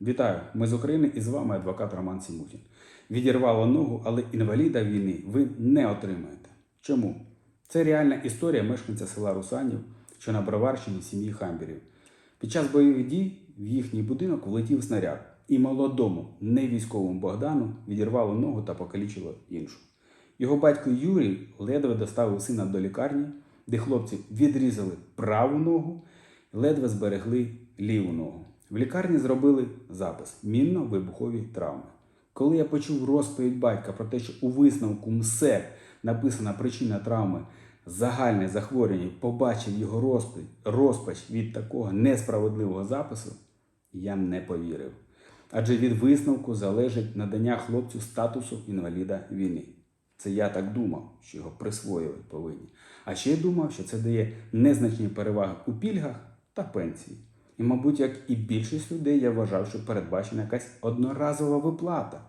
Вітаю! Ми з України і з вами адвокат Роман Сімутін. Відірвало ногу, але інваліда війни ви не отримаєте. Чому? Це реальна історія мешканця села Русанів, що на Броварщині сім'ї Хамберів. Під час бойових дій в їхній будинок влетів снаряд, і молодому, не військовому Богдану відірвало ногу та покалічило іншу. Його батько Юрій ледве доставив сина до лікарні, де хлопці відрізали праву ногу, ледве зберегли ліву ногу. В лікарні зробили запис мінно-вибухові травми. Коли я почув розповідь батька про те, що у висновку МСЕК написана причина травми загальне захворювання, побачив його розпач, від такого несправедливого запису, я не повірив. Адже від висновку залежить надання хлопцю статусу інваліда війни. Це я так думав, що його присвоювати повинні. А ще й думав, що це дає незначні переваги у пільгах та пенсії. І, мабуть, як і більшість людей, я вважав, що передбачена якась одноразова виплата.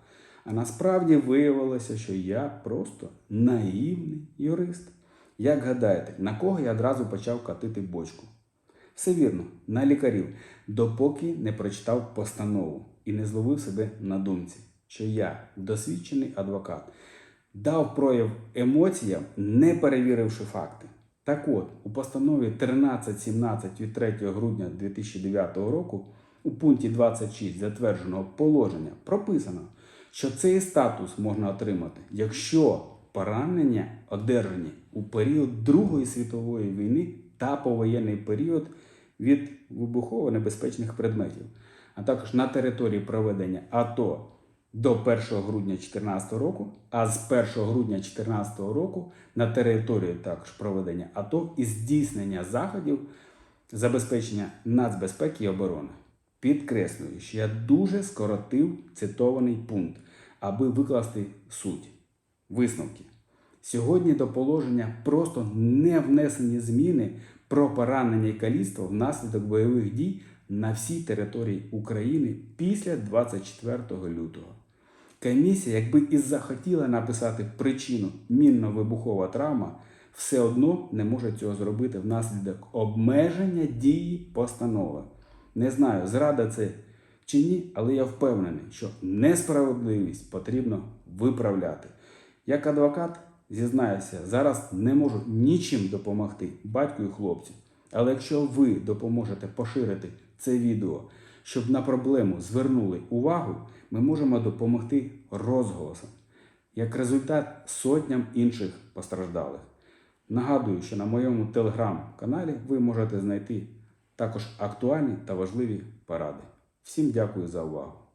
А насправді виявилося, що я просто наївний юрист. Як гадаєте, на кого я одразу почав катити бочку? Все вірно, на лікарів, допоки не прочитав постанову і не зловив себе на думці, що я, досвідчений адвокат, дав прояв емоціям, не перевіривши факти. Так от, у постанові 1317 від 3 грудня 2009 року у пункті 26 затвердженого положення прописано, що цей статус можна отримати, якщо поранення одержані у період Другої світової війни та повоєнний період від вибухово-небезпечних предметів, а також на території проведення АТО до 1 грудня 2014 року, а з 1 грудня 2014 року на території також проведення АТО і здійснення заходів забезпечення нацбезпеки і оборони. Підкреслюю, що я дуже скоротив цитований пункт, аби викласти суть висновки. Сьогодні до положення просто не внесені зміни про поранення і каліцтво внаслідок бойових дій на всій території України після 24 лютого. Комісія, якби і захотіла написати причину мінно-вибухова травма, все одно не може цього зробити внаслідок обмеження дії постанови. Не знаю, зрада це чи ні, але я впевнений, що несправедливість потрібно виправляти. Як адвокат, зізнаюся, зараз не можу нічим допомогти батьку і хлопцю. Але якщо ви допоможете поширити це відео, щоб на проблему звернули увагу, ми можемо допомогти розголосом. Як результат сотням інших постраждалих. Нагадую, що на моєму телеграм-каналі ви можете знайти також актуальні та важливі поради. Всім дякую за увагу!